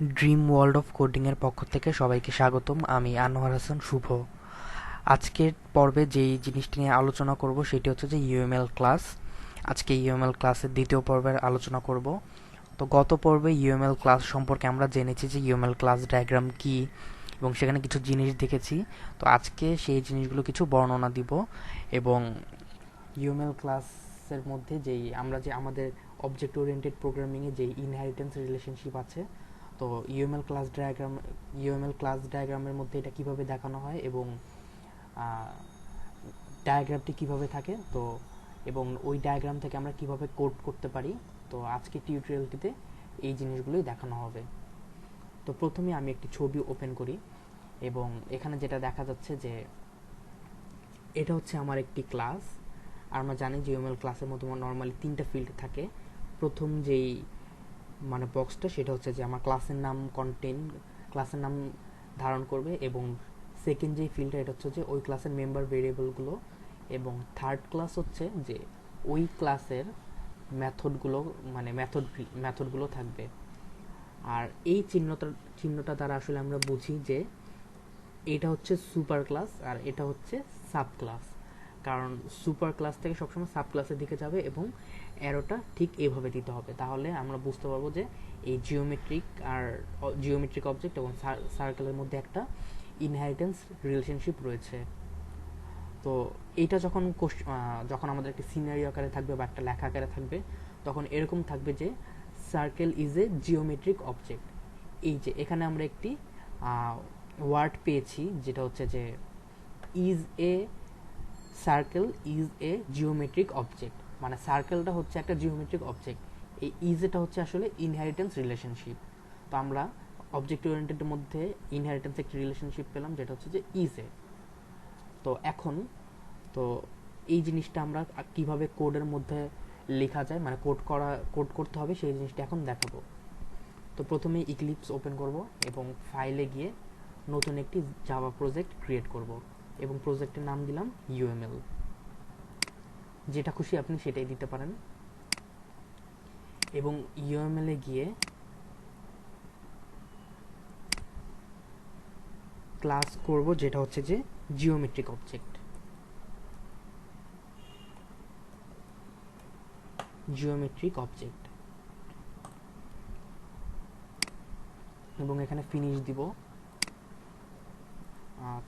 Dream world of কোডিংয়ের পক্ষ থেকে সবাইকে স্বাগতম। আমি আনোয়ার হাসান, শুভ। আজকের পর্বে যেই জিনিসটি নিয়ে আলোচনা করব সেটি হচ্ছে যে ইউএমএল ক্লাস আজকে ইউএমএল ক্লাসের দ্বিতীয় পর্বের আলোচনা করব। তো গত পর্বে ইউএমএল ক্লাস সম্পর্কে আমরা জেনেছি যে ইউএমএল ক্লাস ডায়াগ্রাম কি এবং সেখানে কিছু জিনিস দেখেছি। তো আজকে সেই জিনিসগুলো কিছু বর্ণনা দিব এবং ইউএমএল ক্লাসের মধ্যে যেই আমরা যে আমাদের অবজেক্ট ওরিয়েন্টেড প্রোগ্রামিংয়ে যেই ইনহেরিটেন্স রিলেশনশিপ আছে তো UML class diagram UML class ডায়াগ্রামের মধ্যে এটা কীভাবে দেখানো হয় এবং ডায়াগ্রামটি কীভাবে থাকে, তো, এবং ওই ডায়াগ্রাম থেকে আমরা কীভাবে কোড করতে পারি, তো আজকে টিউটোরিয়ালটিতে এই জিনিসগুলোই দেখানো হবে। তো প্রথমে আমি একটি ছবি ওপেন করি, এবং এখানে যেটা দেখা যাচ্ছে যে, এটা হচ্ছে আমার একটি ক্লাস আর আমরা জানি যে ইউএমএল ক্লাসের মধ্যে নর্মালি তিনটা ফিল্ড থাকে। প্রথম যেই মানে বক্সটা সেটা হচ্ছে যে আমার ক্লাসের নাম কন্টেন ক্লাসের নাম ধারণ করবে এবং সেকেন্ড যে ফিল্ডটা এটা হচ্ছে যে ওই ক্লাসের মেম্বার ভেরিয়েবলগুলো এবং থার্ড ক্লাস হচ্ছে যে ওই ক্লাসের মেথডগুলো মানে মেথড মেথডগুলো থাকবে। আর এই চিহ্নটা চিহ্নটা দ্বারা আসলে আমরা বুঝি যে এটা হচ্ছে সুপার ক্লাস আর এটা হচ্ছে সাব ক্লাস কারণ সুপার ক্লাস থেকে সবসময় সাব ক্লাসের দিকে যাবে এবং অ্যারোটা ঠিক এইভাবে দিতে হবে। তাহলে আমরা বুঝতে পারব যে এই জিওমেট্রিক আর জিওমেট্রিক অবজেক্ট এবং সার্কেলের মধ্যে একটা ইনহেরিটেন্স রিলেশনশিপ রয়েছে। তো এইটা যখন যখন আমাদের একটি সিনারি আকারে থাকবে বা একটা লেখা আকারে থাকবে, তখন এরকম থাকবে যে circle is a geometric object এই যে এখানে আমরা একটি ওয়ার্ড পেয়েছি, যেটা হচ্ছে যে is a circle is a geometric object মানে সার্কেলটা হচ্ছে একটা জিওমেট্রিক অবজেক্ট এই ইজেটা হচ্ছে আসলে ইনহেরিটেন্স রিলেশনশিপ তো আমরা অবজেক্ট ওরিয়েন্টেডের মধ্যে ইনহেরিটেন্স একটি রিলেশনশিপ পেলাম, যেটা হচ্ছে যে ইজে তো এখন, তো এই জিনিসটা আমরা কীভাবে কোডের মধ্যে লেখা যায় মানে কোড করা কোড করতে হবে, সেই জিনিসটা এখন দেখাবো। তো প্রথমে ইক্লিপস ওপেন করব এবং ফাইলে গিয়ে নতুন একটি জাভা প্রজেক্ট ক্রিয়েট করব এবং প্রজেক্টের নাম দিলাম ইউএমএল যেটা খুশি আপনি সেটাই দিতে পারেন। এবং ইউএমএল এ গিয়ে ক্লাস করব যেটা হচ্ছে যে জিওমেট্রিক অবজেক্ট জিওমেট্রিক অবজেক্ট এবং এখানে ফিনিশ দিব।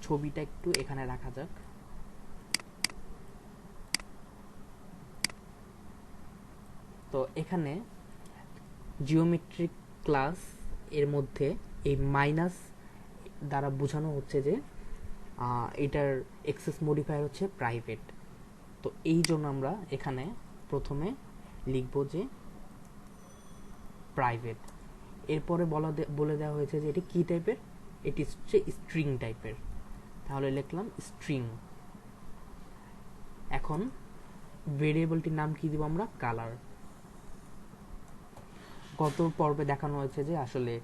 ছবিটা একটু এখানে রাখা যাক। তো এখানে জিওমেট্রিক ক্লাস এর মধ্যে এই মাইনাস দ্বারা বোঝানো হচ্ছে যে এটার এক্সেস মডিফায়ার হচ্ছে প্রাইভেট তো এই জন্য আমরা এখানে প্রথমে লিখব যে প্রাইভেট এরপরে বলা বলে দেওয়া হয়েছে যে এটি কী টাইপের এটি হচ্ছে স্ট্রিং টাইপের তাহলে লিখলাম স্ট্রিং এখন ভেরিয়েবলটির নাম কি দিব আমরা? কালার গত পর্বে দেখানো হয়েছে যে আসলে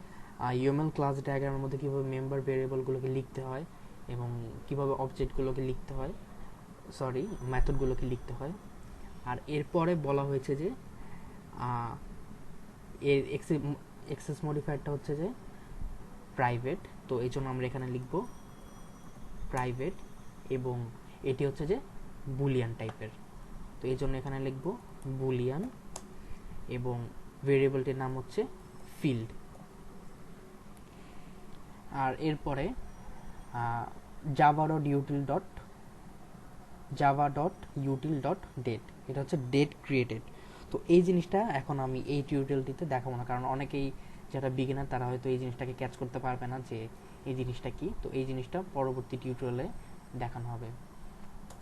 ইউএমএল ক্লাস ডায়াগ্রামের মধ্যে কীভাবে মেম্বার ভেরিয়েবলগুলোকে লিখতে হয় এবং কীভাবে অবজেক্টগুলোকে লিখতে হয় সরি মেথডগুলোকে লিখতে হয়। আর এরপরে বলা হয়েছে যে এর এক্সেস মডিফায়ারটা হচ্ছে যে প্রাইভেট তো এই জন্য আমরা এখানে লিখব প্রাইভেট এবং এটি হচ্ছে যে বুলিয়ান টাইপের তো এই জন্য এখানে লিখব বুলিয়ান এবং ভেরিয়েবলটির নাম হচ্ছে ফিল্ড আর এরপরে Java util dot Java dot util dot date এটা হচ্ছে ডেট ক্রিয়েটেড তো এই জিনিসটা এখন আমি এই টিউটোরিয়ালটিতে দেখাবো না, কারণ অনেকেই যারা বিগিনার তারা হয়তো এই জিনিসটাকে ক্যাচ করতে পারবে না যে এই জিনিসটা কি। তো এই জিনিসটা পরবর্তী টিউটোরিয়ালে দেখানো হবে।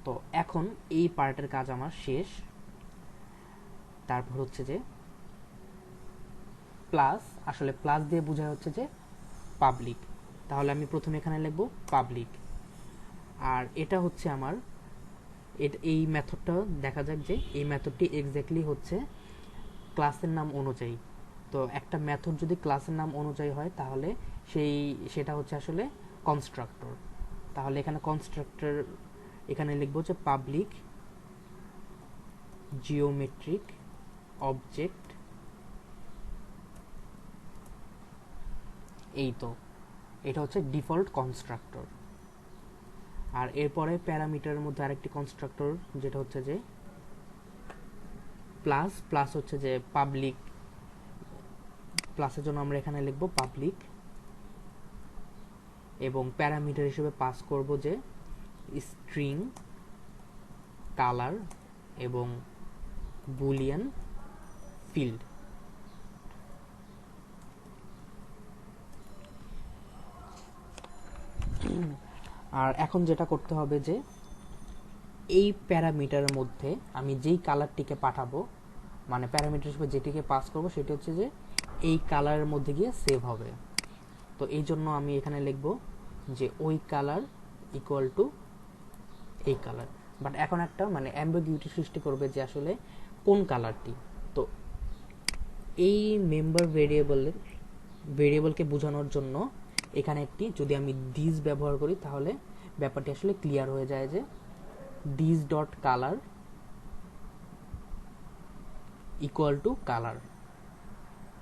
তো এখন এই পার্টের কাজ আমার শেষ। তারপর হচ্ছে যে প্লাস আসলে প্লাস দিয়ে বোঝা হচ্ছে যে পাবলিক তাহলে আমি প্রথমে এখানে লিখব পাবলিক আর এটা হচ্ছে আমার এই মেথডটা দেখা যাক যে এই মেথডটি এক্স্যাক্টলি হচ্ছে ক্লাসের নাম অনুযায়ী। তো একটা মেথড যদি ক্লাসের নাম অনুযায়ী হয়, তাহলে সেই, সেটা হচ্ছে আসলে কনস্ট্রাক্টর তাহলে এখানে কনস্ট্রাক্টর এখানে লিখব যে পাবলিক জিওমেট্রিক অবজেক্ট এই তো এটা হচ্ছে ডিফল্ট কনস্ট্রাক্টর। আর এরপরে প্যারামিটারের মধ্যে আরেকটি কনস্ট্রাক্টর, যেটা হচ্ছে যে প্লাস প্লাস হচ্ছে যে পাবলিক প্লাসের জন্য আমরা এখানে লিখব পাবলিক এবং প্যারামিটার হিসেবে পাস করব যে স্ট্রিং কালার এবং বুলিয়ান ফিল্ড আর এখন যেটা করতে হবে যে, এই প্যারামিটারের মধ্যে আমি যেই কালারটিকে পাঠাবো মানে প্যারামিটার হিসেবে যেটিকে পাস করব, সেটি হচ্ছে যে এই কালারের মধ্যে গিয়ে সেভ হবে। তো এই জন্য আমি এখানে লিখব যে ওই কালার ইকুয়াল টু এই কালার। বাট এখন একটা মানে অ্যাম্বিগুইটি সৃষ্টি করবে যে আসলে কোন কালারটি। তো এই মেম্বার ভেরিয়েবলের ভেরিয়েবলকে বোঝানোর জন্য এখানে একটি, যদি আমি দিস ব্যবহার করি, তাহলে ব্যাপারটি আসলে ক্লিয়ার হয়ে যায় যে this dot colour equal to colour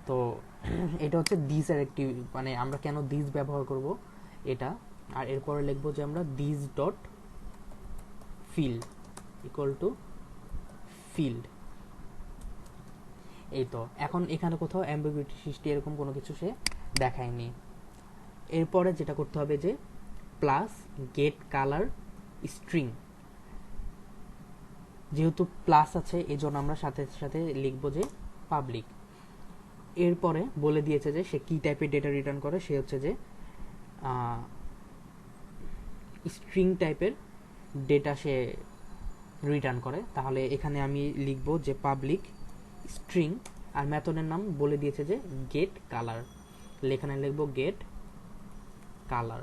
তো এটা হচ্ছে দিস এর একটি মানে আমরা কেন দিস ব্যবহার করব? এটা, আর এরপরে লিখব যে আমরা this dot field equal to field এই তো, এখন এখানে কোথাও অ্যাম্বিগুইটি সৃষ্টি এরকম কোনো কিছু সে দেখায়নি। এরপরে যেটা করতে হবে যে প্লাস গেট কালার স্ট্রিং যেহেতু প্লাস আছে এই জন্য আমরা সাথে সাথে লিখব যে পাবলিক এরপরে বলে দিয়েছে যে, সে কি টাইপের ডেটা রিটার্ন করে, সে হচ্ছে যে স্ট্রিং টাইপের ডেটা সে রিটার্ন করে। তাহলে এখানে আমি লিখব যে পাবলিক স্ট্রিং আর মেথডের নাম বলে দিয়েছে যে গেট কালার এখানে লিখব গেট কালার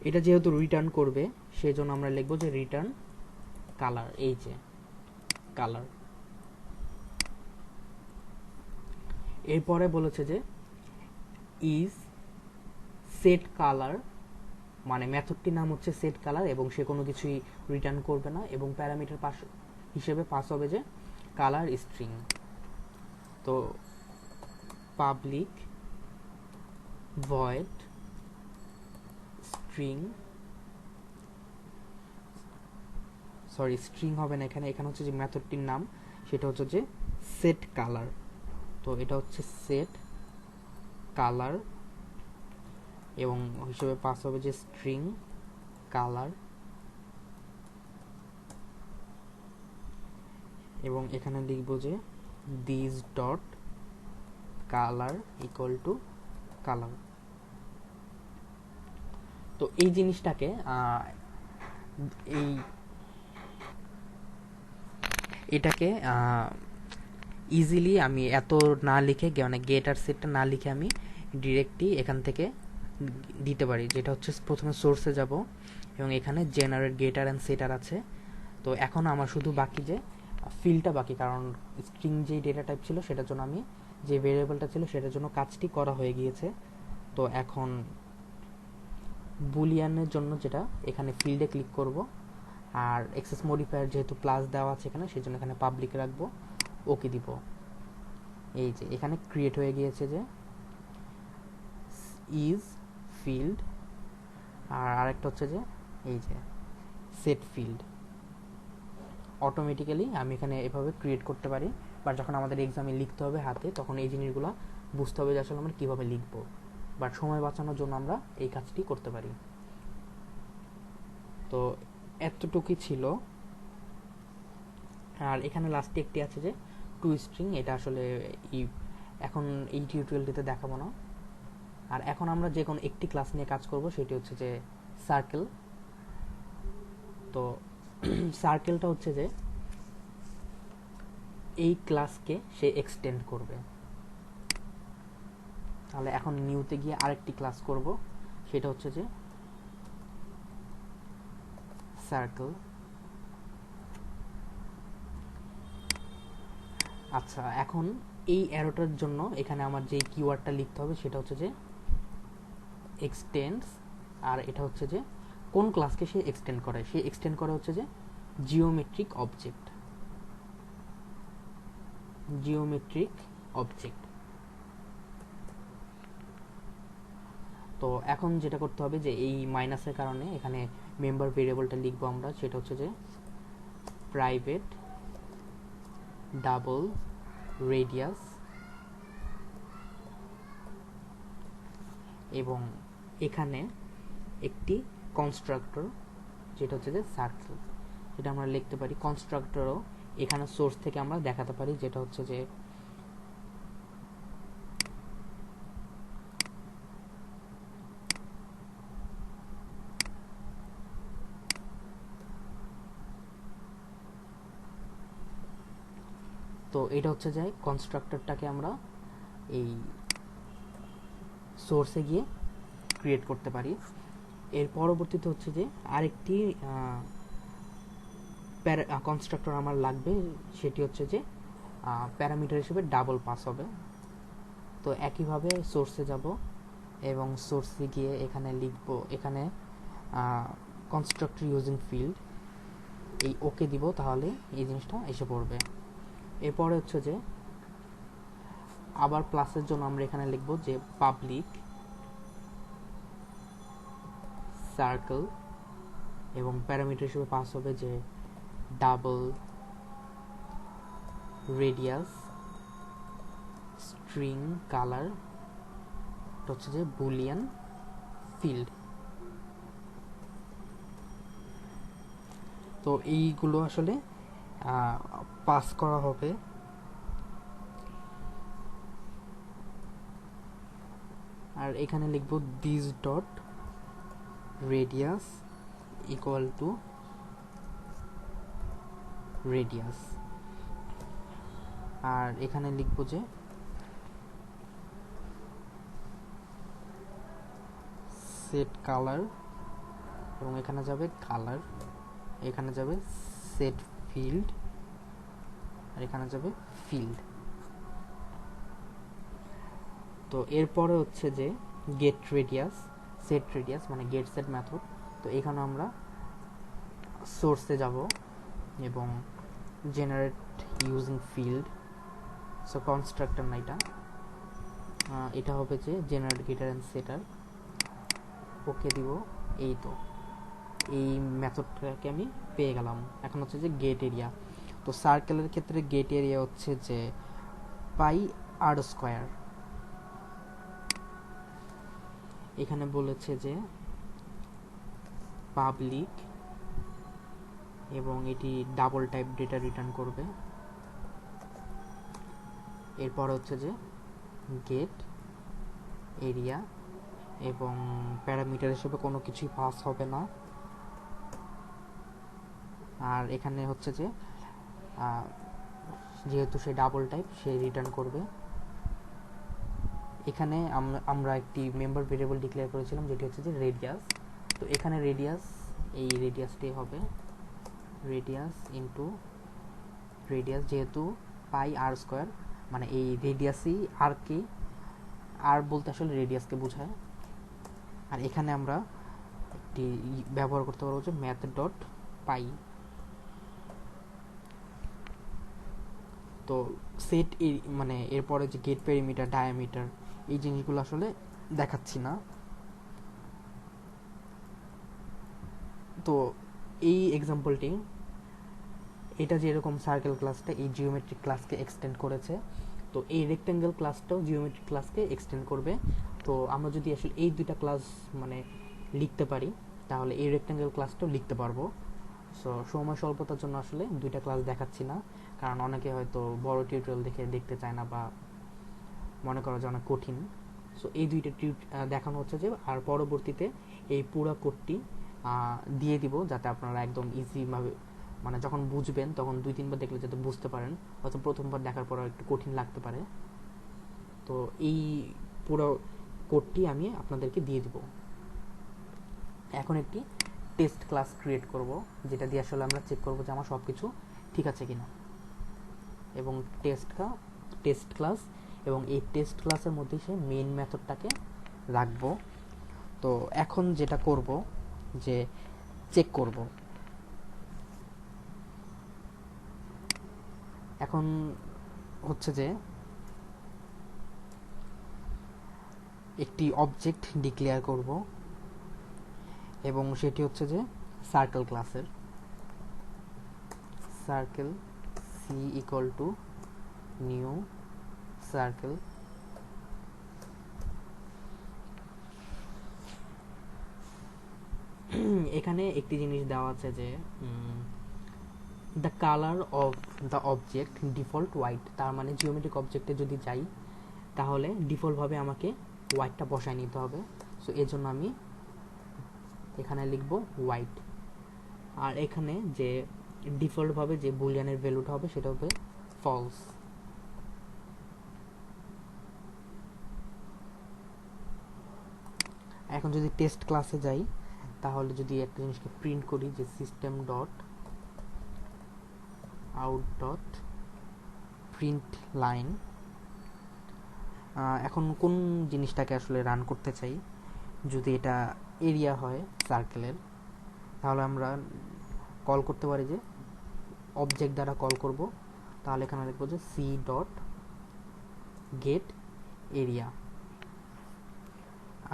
এটা যেহেতু রিটার্ন করবে সেই জন্য আমরা লিখব যে রিটার্ন কালার এই যে কালার এরপরে বলেছে যে ইজ সেট কালার মানে মেথডটির নাম হচ্ছে সেট কালার এবং সে কোনো কিছুই রিটার্ন করবে না এবং প্যারামিটার পাস, হিসেবে পাস হবে যে কালার স্ট্রিং তো public void string sorry string হবে না এখানে। এখানে হচ্ছে যে মেথডটির নাম, সেটা হচ্ছে যে সেট কালার তো এটা হচ্ছে সেট কালার এবং হিসেবে পাস হবে যে স্ট্রিং কালার এবং এখানে লিখব যে this dot colour equal to colour তো এই জিনিসটাকে এই এটাকে ইজিলি আমি এত না লিখে মানে গেট আর সেটটা না লিখে আমি ডিরেক্টলি এখান থেকে দিতে পারি। যেটা হচ্ছে প্রথমে সোর্সে যাব, এবং এখানে জেনারেট গেটার অ্যান্ড সেটার আছে। তো এখন আমার শুধু বাকি যে ফিলটা বাকি, কারণ স্ট্রিং যেই ডেটা টাইপ ছিল, সেটার জন্য আমি যে ভেরিয়েবলটা ছিল, সেটার জন্য কাজটি করা হয়ে গিয়েছে। তো এখন বুলিয়ানের জন্য যেটা, এখানে ফিল্ডে ক্লিক করব। আর এক্সেস মডিফায়ার যেহেতু প্লাস দেওয়া আছে এখানে সেই জন্য এখানে পাবলিক রাখব। ওকে দিব। এই যে, এখানে ক্রিয়েট হয়ে গিয়েছে যে ইজ ফিল্ড আর আরেকটা হচ্ছে যে, এই যে সেট ফিল্ড অটোমেটিক্যালি আমি এখানে এভাবে ক্রিয়েট করতে পারি। বা যখন আমাদের এক্সামে লিখতে হবে হাতে, তখন এই জিনিসগুলো বুঝতে হবে যে আসলে আমরা কীভাবে লিখব। বাট সময় বাঁচানোর জন্য আমরা এই কাজটি করতে পারি। তো এতটুকুই ছিল। আর এখানে লাস্টে একটি আছে যে টু স্ট্রিং এটা আসলে এই এখন এই টিউটোরিয়ালটিতে দেখাবো না। আর এখন আমরা যে কোনো একটি ক্লাস নিয়ে কাজ করব, সেটি হচ্ছে যে সার্কেল তো সার্কেলটা হচ্ছে যে এই ক্লাসকে সে এক্সটেন্ড করবে। তাহলে এখন নিউতে গিয়ে আরেকটি ক্লাস করব। সেটা হচ্ছে যে সার্কেল আচ্ছা এখন এই অ্যারোটার জন্য এখানে আমার যে কিওয়ার্ডটা লিখতে হবে সেটা হচ্ছে যে এক্সটেন্ডস আর এটা হচ্ছে যে কোন ক্লাসকে সে এক্সটেন্ড করে? সে এক্সটেন্ড করে হচ্ছে যে জিওমেট্রিক অবজেক্ট জিওমেট্রিক অবজেক্ট তো এখন যেটা করতে হবে যে এই মাইনাসের কারণে এখানে মেম্বার ভেরিয়েবলটা লিখব আমরা, সেটা হচ্ছে যে প্রাইভেট ডাবল রেডিয়াস এবং এখানে একটি কনস্ট্রাক্টর যেটা হচ্ছে যে সার্কেল যেটা আমরা লিখতে পারি। কনস্ট্রাক্টরও এখানে সোর্স থেকে আমরা দেখাতে পারি, যেটা হচ্ছে যে তো এটা হচ্ছে যে কনস্ট্রাক্টরটাকে আমরা এই সোর্সে গিয়ে ক্রিয়েট করতে পারি। এর পরবর্তীতে হচ্ছে যে আরেকটি কনস্ট্রাক্টর আমার লাগবে, সেটি হচ্ছে যে প্যারামিটার হিসেবে ডাবল পাস হবে। তো একইভাবে সোর্সে যাব এবং সোর্সে গিয়ে এখানে লিখব, এখানে কনস্ট্রাক্টর ইউজিং ফিল্ড এই ওকে দিব, তাহলে এই জিনিসটা এসে পড়বে। এরপরে হচ্ছে যে আবার প্লাসের জন্য আমরা এখানে লিখব যে পাবলিক সার্কেল এবং প্যারামিটার হিসেবে পাস হবে যে ডাবল রেডিয়াস স্ট্রিং কালার হচ্ছে যে বুলিয়ান ফিল্ড তো এইগুলো আসলে পাস করা হবে। আর এখানে লিখব this dot radius equal to radius আর এখানে লিখব যে সেট কালার এবং এখানে যাবে কালার এখানে যাবে সেট ফিল্ড এখানে যাবে ফিল্ড তো এরপরে হচ্ছে যে গেট রেডিয়াস সেট রেডিয়াস মানে গেট সেট মেথড তো এখানে আমরা সোর্সে যাব এবং generate using field so constructor না এটা এটা হবে যে জেনারেট গেটার অ্যান্ড সেটার ওকে দিব। এই তো। এই মেথডটাকে আমি পেয়ে গেলাম। এখন হচ্ছে যে গেট এরিয়া তো সার্কেলের ক্ষেত্রে গেট এরিয়া হচ্ছে যে পাই আর স্কোয়ার এখানে বলেছে যে পাবলিক এবং এটি ডাবল টাইপ ডেটা রিটার্ন করবে। এরপর হচ্ছে যে গেট এরিয়া এবং প্যারামিটার হিসেবে কোনো কিছুই পাস হবে না। আর এখানে হচ্ছে যে যেহেতু সে ডাবল টাইপ সে রিটার্ন করবে। এখানে আমরা একটি মেম্বার ভেরিয়েবল ডিক্লেয়ার করেছিলাম, যেটি হচ্ছে যে রেডিয়াস তো এখানে রেডিয়াস এই রেডিয়াসটি হবে রেডিয়াস ইন্টু রেডিয়াস যেহেতু পাই আর স্কোয়ার মানে এই রেডিয়াসই আর কি আর বলতে আসলে রেডিয়াসকে বোঝায়। আর এখানে আমরা একটি ব্যবহার করতে পারব যে ম্যাথ ডট পাই তো সেট এর মানে এরপরে যে গেট পেরিমিটার ডায়ামিটার এই জিনিসগুলো আসলে দেখাচ্ছি না। তো এই এক্সাম্পলটি এটা যেরকম সার্কেল ক্লাসটা এই জিওমেট্রিক ক্লাসকে এক্সটেন্ড করেছে। তো এই রেক্টেঙ্গেল ক্লাসটাও জিওমেট্রিক ক্লাসকে এক্সটেন্ড করবে। তো আমরা যদি আসলে এই দুইটা ক্লাস মানে লিখতে পারি, তাহলে এই রেক্টেঙ্গেল ক্লাসটাও লিখতে পারব। সো সময় স্বল্পতার জন্য আসলে দুইটা ক্লাস দেখাচ্ছি না। কারণ অনেকে হয়তো বড় টিউটোরিয়াল দেখে দেখতে চায় না বা মনে করা যে অনেক কঠিন। সো এই দুইটা টিউট দেখানো হচ্ছে যে, আর পরবর্তীতে এই পুরো কোডটি দিয়ে দিব যাতে আপনারা একদম ইজিভাবে মানে যখন বুঝবেন তখন দুই তিনবার দেখলে যাতে বুঝতে পারেন, হয়তো প্রথমবার দেখার পর একটু কঠিন লাগতে পারে। তো এই পুরো কোডটি আমি আপনাদেরকে দিয়ে দিব। এখন একটি টেস্ট ক্লাস ক্রিয়েট করব, যেটা দিয়ে আসলে আমরা চেক করব যে আমার সব কিছু ঠিক আছে কিনা। এবং টেস্ট টেস্ট ক্লাস এবং এই টেস্ট ক্লাসের মধ্যে সে মেইন মেথডটাকে রাখব। তো এখন যেটা করব, যে চেক করব। এখন হচ্ছে যে একটি অবজেক্ট ডিক্লেয়ার করব এবং সেটি হচ্ছে যে সার্কেল ক্লাসের circle c equal to new circle এখানে একটি জিনিস দেওয়া আছে যে the colour of the object default white তার মানে জিওমেট্রিক অবজেক্টে যদি যাই, তাহলে ডিফল্টভাবে আমাকে হোয়াইটটা বসায় নিতে হবে। সো এর জন্য আমি এখানে লিখব হোয়াইট আর এখানে যে ডিফল্টভাবে যে বুলিয়ানের ভ্যালুটা হবে সেটা হবে ফলস এখন যদি টেস্ট ক্লাসে যাই, তাহলে যদি একটা জিনিসকে প্রিন্ট করি যে system dot out dot print line এখন কোন জিনিসটাকে আসলে রান করতে চাই? যদি এটা এরিয়া হয় সার্কেলের তাহলে আমরা কল করতে পারি যে অবজেক্ট দ্বারা কল করব, তাহলে এখানে লিখব যে সি ডট গেট এরিয়া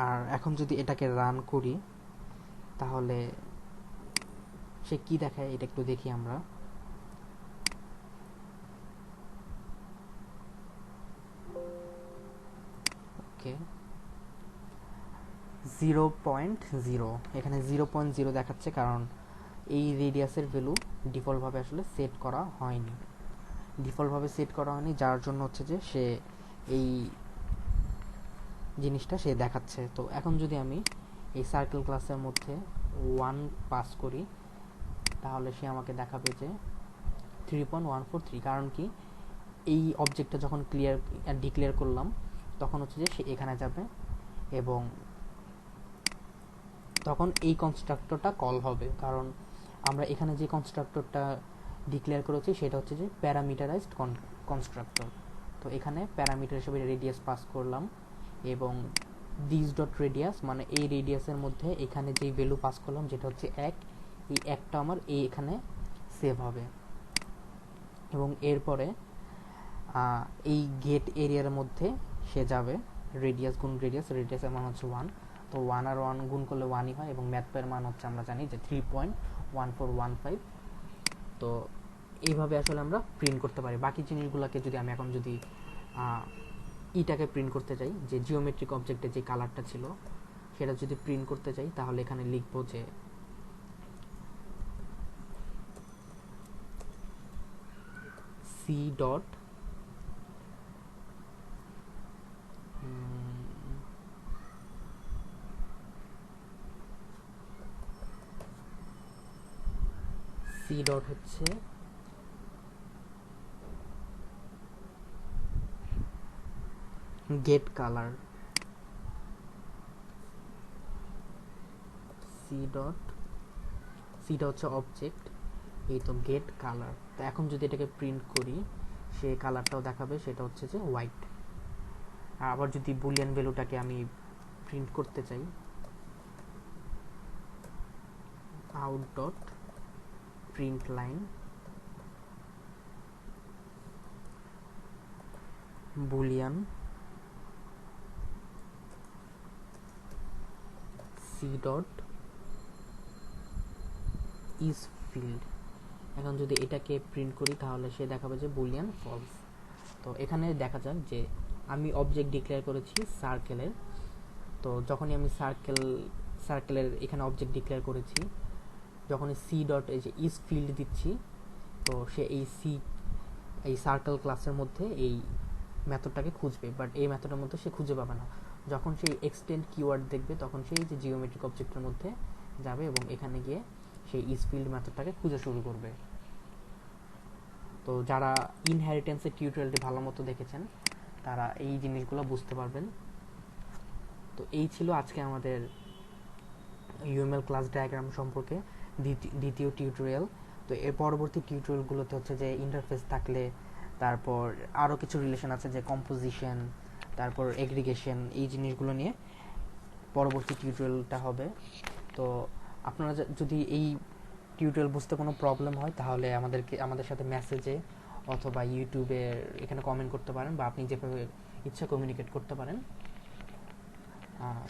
আর এখন যদি এটাকে রান করি, তাহলে সে কি দেখায়? এটা একটু দেখি আমরা। ওকে। জিরো পয়েন্ট জিরো এখানে জিরো পয়েন্ট জিরো দেখাচ্ছে কারণ এই রেডিয়াসের ভ্যালু ডিফল্টভাবে আসলে সেট করা হয়নি। ডিফল্টভাবে সেট করা হয়নি, যার জন্য হচ্ছে যে সে এই জিনিসটা সে দেখাচ্ছে। তো এখন যদি আমি এই সার্কেল ক্লাসের মধ্যে ওয়ান পাস করি, তাহলে সে আমাকে দেখাবে যে three point one four three কারণ কি এই অবজেক্টটা যখন ক্লিয়ার ডিক্লেয়ার করলাম, তখন হচ্ছে যে সে এখানে যাবে এবং তখন এই কনস্ট্রাক্টরটা কল হবে। কারণ আমরা এখানে যে কনস্ট্রাক্টরটা ডিক্লেয়ার করেছি, সেটা হচ্ছে যে প্যারামিটারাইজড কনস্ট্রাক্টর তো এখানে প্যারামিটার হিসেবে রেডিয়াস পাস করলাম এবং দিস ডট রেডিয়াস মানে এই রেডিয়াসের মধ্যে এখানে যেই ভ্যালু পাস করলাম, যেটা হচ্ছে এক, এই একটা আমার এই এখানে সেভ হবে। এবং এরপরে এই গেট এরিয়ার মধ্যে সে যাবে রেডিয়াস গুণ রেডিয়াস রেডিয়াসের মান হচ্ছে ওয়ান তো ওয়ান আর ওয়ান গুণ করলে ওয়ানই হয় এবং ম্যাথপের মান হচ্ছে আমরা জানি যে three point one four one five তো এইভাবে আসলে আমরা প্রিন্ট করতে পারি। বাকি জিনিসগুলোকে যদি আমি এখন যদি ইটাকে প্রিন্ট করতে চাই যে জিওমেট্রিক অবজেক্টে যে কালারটা ছিল, সেটা যদি প্রিন্ট করতে চাই তাহলে এখানে লিখব যে সি ডট সি ডট হচ্ছে। গেট কালার সি ডট সিটা হচ্ছে অবজেক্ট এই তো গেট কালার তো এখন যদি এটাকে প্রিন্ট করি, সে কালারটাও দেখাবে, সেটা হচ্ছে যে হোয়াইট আর আবার যদি বুলিয়ান ভ্যালুটাকে আমি প্রিন্ট করতে চাই out dot print line boolean c dot is field এখন যদি এটাকে প্রিন্ট করি, তাহলে সে দেখাবে যে বুলিয়ান ফলস তো এখানে দেখা যাক যে আমি অবজেক্ট ডিক্লেয়ার করেছি সার্কেলের তো যখনই আমি সার্কেল সার্কেলের এখানে অবজেক্ট ডিক্লেয়ার করেছি যখনই সি ডট এই যে ইজ ফিল্ড দিচ্ছি, তো সে এই সি এই সার্কেল ক্লাসের মধ্যে এই মেথডটাকে খুঁজবে। বাট এই মেথডের মধ্যে সে খুঁজে পাবে না। যখন সেই এক্সটেন্ড কিওয়ার্ড দেখবে, তখন সেই যে জিওমেট্রিক অবজেক্টের মধ্যে যাবে এবং এখানে গিয়ে সেই ইজ ফিল্ড মেথডটাকে খুঁজে শুরু করবে। তো যারা ইনহেরিটেন্সের টিউটোরিয়ালটি ভালো মতো দেখেছেন, তারা এই জিনিসগুলো বুঝতে পারবেন। তো এই ছিল আজকে আমাদের ইউএমএল ক্লাস ডায়াগ্রাম সম্পর্কে। দ্বিতীয় টিউটোরিয়াল তো এর পরবর্তী টিউটোরিয়ালগুলোতে হচ্ছে যে ইন্টারফেস থাকলে, তারপর আরও কিছু রিলেশন আছে যে কম্পোজিশন তারপর এগ্রিগেশন এই জিনিসগুলো নিয়ে পরবর্তী টিউটোরিয়ালটা হবে। তো আপনারা যদি এই টিউটোরিয়াল বুঝতে কোনো প্রবলেম হয়, তাহলে আমাদেরকে, আমাদের সাথে মেসেজে অথবা ইউটিউবে এখানে কমেন্ট করতে পারেন বা আপনি যেভাবে ইচ্ছা কমিউনিকেট করতে পারেন।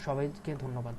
সবাইকে ধন্যবাদ।